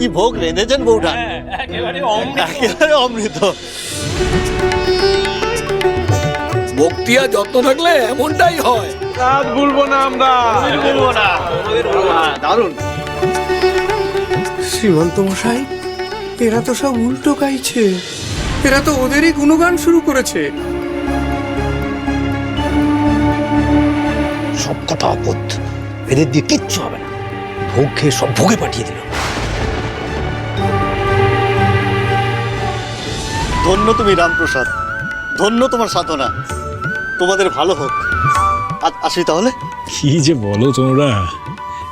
কি ভোগ রেঁধেছেন বউটা? একেবারে অমৃত। একেবারে অমৃত। বক্তিয়া যত্ন থাকলে এমনটাই হয়। রাত ভুলবো না আমরা। বলব না দারুণ। শ্রীমন্ত মশাই এরা তো সব উল্টো গাইছে। এরা তো ওদেরই গুণগান শুরু করেছে। সব কথা অপদ এদের দিয়ে কিচ্ছু হবে না। ভোগ খেয়ে সব ভোগে পাঠিয়ে দিল ধন্য তুমি রামপ্রসাদ। ধন্য তোমার সাধনা। তোমাদের ভালো হোক। আসি তাহলে? কি যে বলো তোমরা?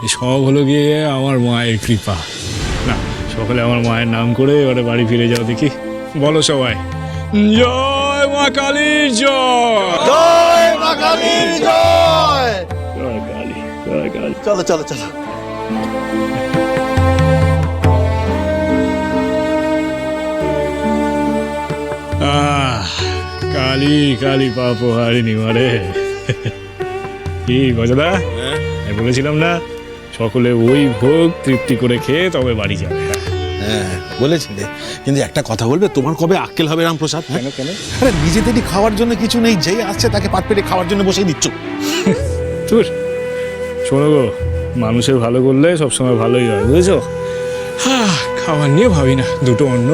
সব হলো গিয়ে আমার মায়ের কৃপা। না সকালে আমার মায়ের নাম করে এবারে বাড়ি ফিরে যাও দেখি। বলো সবাই। জয় মা কালীর জয়। জয় মা কালীর জয়। জয় কালী জয় কালী। চলো চলো চলো। কালী কালী পাপ হারিনি মারে। কি গজদা আমি বলেছিলাম না সকলে ওই ভোগ তৃপ্তি করে খেয়ে তবে বাড়ি যাবে। হ্যাঁ বলেছিলে কিন্তু একটা কথা বলবে তোমার কবে আক্কেল হবে রামপ্রসাদ কেন কেন? আরে নিজেদেরই খাওয়ার জন্য কিছু নেই যেই আসছে তাকে পাট পেটে খাওয়ার জন্য বসিয়ে দিচ্ছ। তোর শোনো গো মানুষের ভালো করলে সবসময় ভালোই হয় বুঝেছ? হ্যাঁ খাবার নিয়ে ভাবি না দুটো অন্য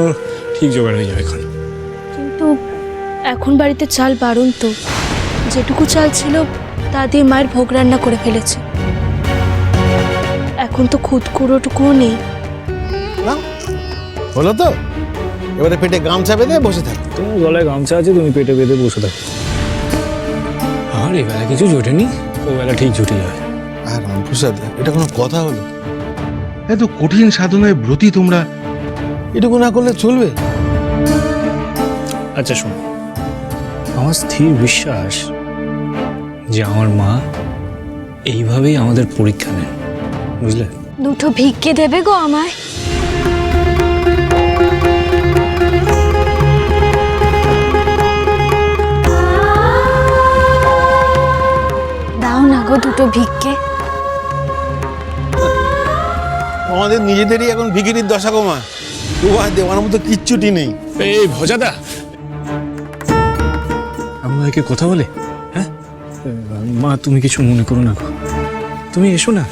ঠিক জোগাড় হয়ে যাবে এখন। এখন বাড়িতে চাল বারণ তো। যেটুকু চাল ছিল তা দিয়ে মায়ের ভোগ রান্না করে ফেলেছে। এখন তো খুদ কুড়োটুকুও নেই। না হলো তো? এবারে পেটে গামছা বেঁধে বসে থাক। তোমার গলায় গামছা আছে তুমি পেটে বেঁধে বসে থাকো। আমার এবেলা কিছু জোটেনি ও বেলা ঠিক জুটে যাবে আর রামপ্রসাদ এটা কোনো কথা হলো? এত কঠিন সাধনায় ব্রতী তোমরা? এটুকু না করলে চলবে? আচ্ছা শোনো। আমার স্থির বিশ্বাস যে আমার মা এইভাবেই আমাদের পরীক্ষা নেন। বুঝলে? দুটো ভিক্ষে দেবে গো আমায়। দাও না গো দুটো ভিক্ষে। আমাদের নিজেদেরই এখন ভিকিরির দশা কমা তোমার দেওয়ার মতো কিচ্ছুটি নেই। এই ভজাদা আমরা একে কথা বলে? হ্যাঁ? মা তুমি কিছু মনে করো না গো। তুমি এসো না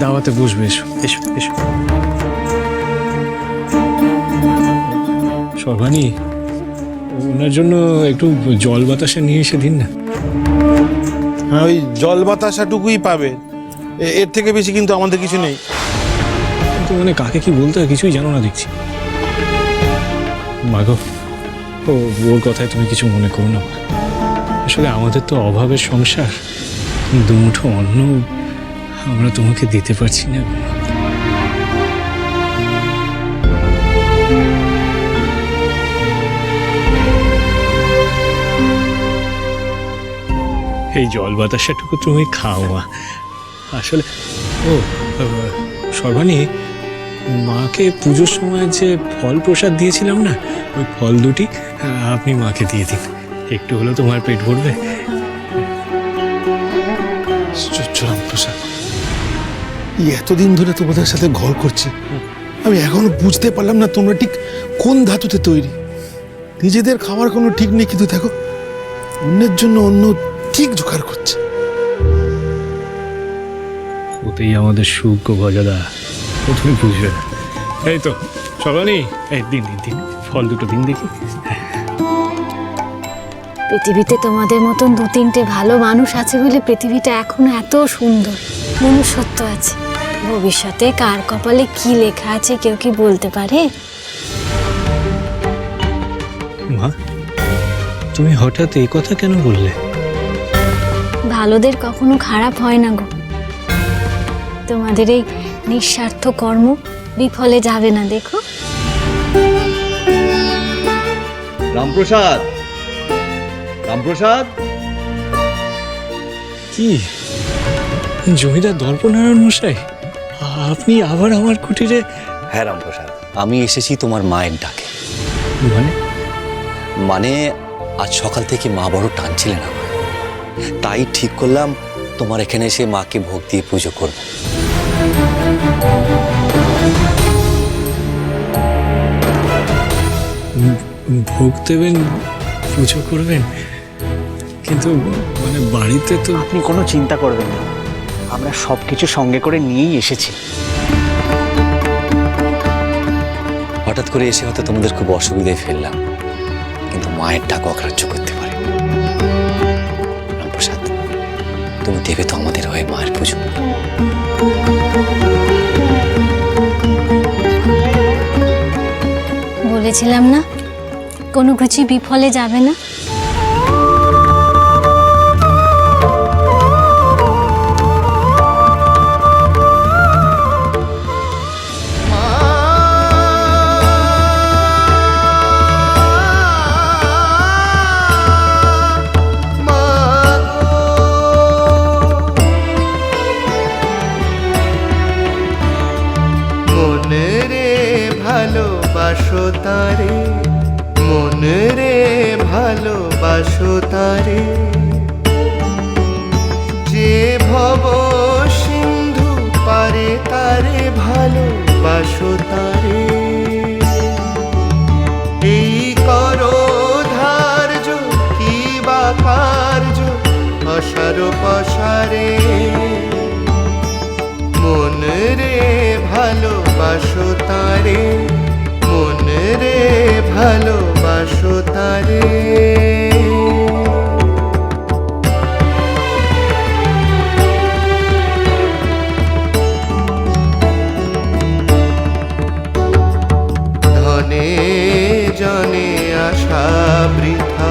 দাওয়াতে বসবে এসো এসো এসো। সর্বাণী ওনার জন্য একটু জল বাতাসা নিয়ে এসে দিন না। হ্যাঁ ওই জল বাতাসাটুকুই পাবে। এর থেকে বেশি কিন্তু আমাদের কিছু নেই। কিন্তু মানে কাকে কি বলতে হয় কিছুই জানো না দেখছি। মাগো ও ওর কথায় তুমি কিছু মনে করো না আসলে আমাদের তো অভাবের সংসার। দুমুঠো অন্ন আমরা তোমাকে দিতে পারছি না এই জল বাতাসাটুকু তুমি খাও মা। আসলে ও সর্বাণী মাকে পুজোর সময় যে ফল প্রসাদ দিয়েছিলাম না ওই ফল দুটি আপনি মাকে দিয়ে দিন। একটু হলেও তোমার পেট ভরবে। এই এতদিন ধরে তোমাদের সাথে ঘর করছি আমি এখনও বুঝতে পারলাম না তোমরা ঠিক কোন ধাতুতে তৈরি। নিজেদের খাওয়ার কোনো ঠিক নেই কিন্তু দেখো অন্যের জন্য অন্য ঠিক জোগাড় করছে। ওতেই আমাদের সুখ গো ভজাদা ও তুমি বুঝবে। না এই তো সর্বাণী এই দিন দিন দিন। ফল দুটো দিন দেখি। পৃথিবীতে তোমাদের মতন দু তিনটে ভালো মানুষ আছে বলে পৃথিবীটা এখন এত সুন্দর। মনুষ্যত্ব আছে। ভবিষ্যতে কার কপালে কি লেখা আছে কেউ কি বলতে পারে? মা তুমি হঠাৎ এই কথা কেন বললে? ভালোদের কখনো খারাপ হয় না গো। তোমাদের এই নিঃস্বার্থ কর্ম বিফলে যাবে না দেখো। রামপ্রসাদ। রামপ্রসাদ? কি? জমিদার দর্পনারায়ণ মশাই আপনি আবার আমার কুটিরে হ্যাঁ রামপ্রসাদ আমি এসেছি তোমার মায়ের ডাকে। মানে? মানে আজ সকাল থেকে মা বড় টানছিলেন আমার তাই ঠিক করলাম তোমার এখানে এসে মাকে ভোগ দিয়ে পুজো করব। ভোগ দেবেন পুজো করবেন কিন্তু মানে বাড়িতে তো আপনি কোনো চিন্তা করবেন না। আমরা সব কিছু সঙ্গে করে নিয়েই এসেছি। হঠাৎ করে এসে হয়তো তোমাদের খুব অসুবিধায় ফেললাম কিন্তু মায়ের ডাক অগ্রাহ্য করতে পারি রামপ্রসাদ তুমি দেবে তো আমাদের হয়ে মায়ের পুজো। বলেছিলাম না? কোনো কিছু বিফলে যাবে না। ভালোবাসো তারে। মনে রে ভালোবাসো তারে। যে ভব সিন্ধু পারে তারে ভালোবাসো তারে। এই করো ধার্য কি বা কার্য অসার পসারে। মন রে ভালোবাসো তারে মন রে ভালোবাসো তারে। ধনে জনে আশা বৃথা,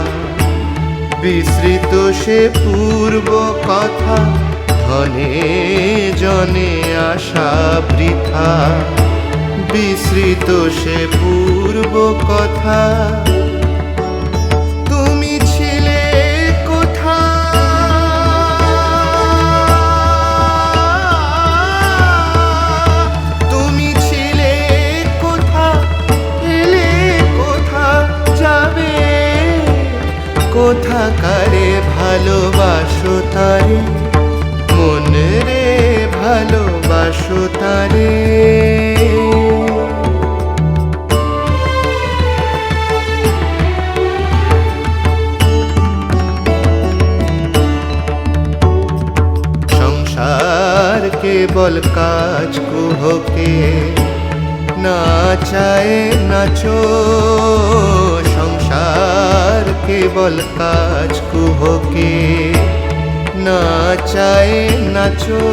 বিস্মৃত সে পূর্ব কথা, ধনে জনে আশা বৃথা, বিস্মৃত সে পূর্ব কথা। কোথাকারে ভালোবাসো তারে? মন রে ভালোবাসো তারে। কেবল কাজ কুহকে না চায় নাচো সংসার কেবল কাজ কুহকে না চায় নাচো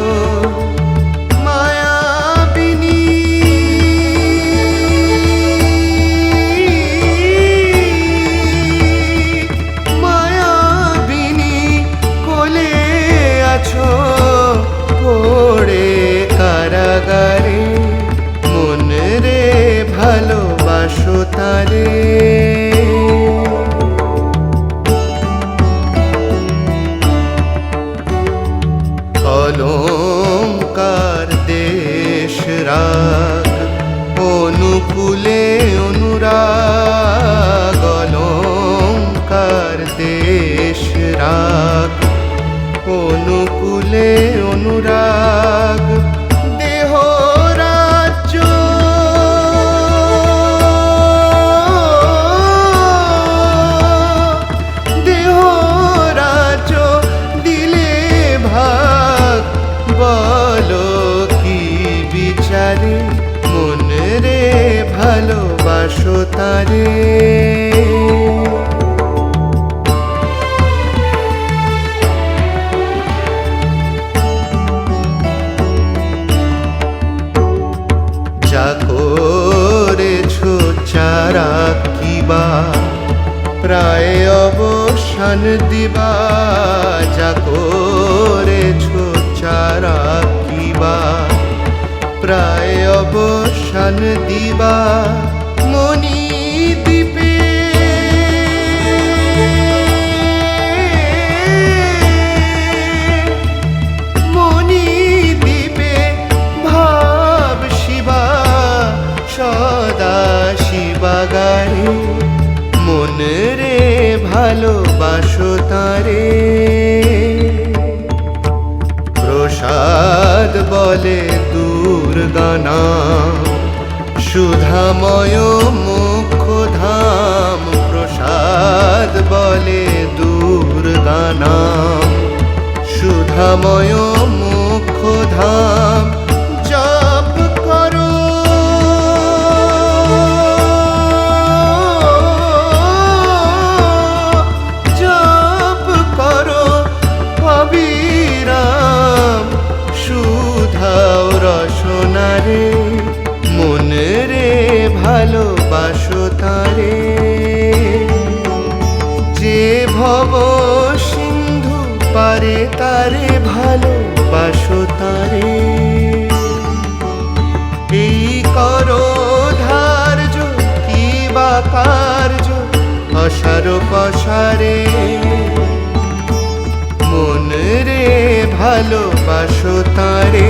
তারে যা করেছ চারা কিবা, প্রায় অবসান দিবা। যা করেছ চারা কিবা, প্রায় অবসান দিবা। বলে দুর্গানা সুধাময় মুখধাম প্রসাদ বলে দুর্গানা সুধাময় মুখধাম ভব সিন্ধু পারে তারে ভালোবাসো তারে। এই করো ধার্য, কি বা কার্য, অসার পসারে মন রে ভালোবাসো তারে।